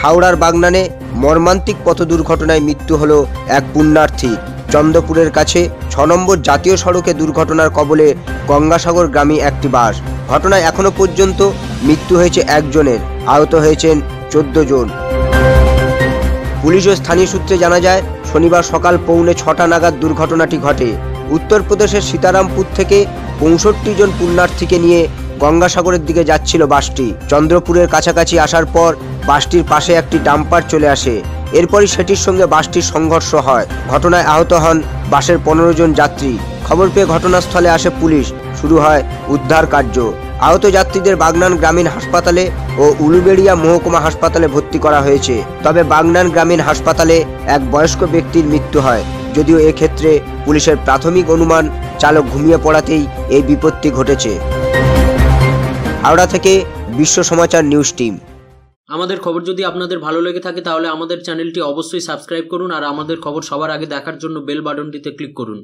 হাওড়ার বাগনানে মর্মান্তিক পথ দুর্ঘটনায় মৃত্যু হল এক পুণ্যার্থী। চন্দ্রপুরের কাছে ছ নম্বর জাতীয় সড়কে দুর্ঘটনার কবলে গঙ্গাসাগর গ্রামে একটি বাস। ঘটনায় এখনও পর্যন্ত মৃত্যু হয়েছে একজনের। আহত হয়েছেন চোদ্দ জন। পুলিশ ও স্থানীয় সূত্রে জানা যায়, শনিবার সকাল পৌনে ছটা নাগাদ দুর্ঘটনাটি ঘটে। উত্তরপ্রদেশের সীতারামপুর থেকে পঁয়ষট্টি জন পুণ্যার্থীকে নিয়ে গঙ্গাসাগরের দিকে যাচ্ছিল বাসটি। চন্দ্রপুরের কাছাকাছি আসার পর বাসটির পাশে একটি ডাম্পার চলে আসে। এরপরই সেটির সঙ্গে বাসটির সংঘর্ষ হয়। ঘটনায় আহত হন বাসের পনেরো জন যাত্রী। খবর পেয়ে ঘটনাস্থলে আসে পুলিশ। শুরু হয় উদ্ধার কার্য। আহত যাত্রীদের বাগনান গ্রামীণ হাসপাতালে ও উলুবেড়িয়া মহকুমা হাসপাতালে ভর্তি করা হয়েছে। তবে বাগনান গ্রামীণ হাসপাতালে এক বয়স্ক ব্যক্তির মৃত্যু হয়। যদিও এক্ষেত্রে পুলিশের প্রাথমিক অনুমান, চালক ঘুমিয়ে পড়াতেই এই বিপত্তি ঘটেছে। হাওড়া থেকে বিশ্ব সমাচার নিউজ টিম। আমাদের খবর যদি আপনাদের ভালো লেগে থাকে তাহলে আমাদের চ্যানেলটি অবশ্যই সাবস্ক্রাইব করুন আর আমাদের খবর সবার আগে দেখার জন্য বেল বাটনটিতে ক্লিক করুন।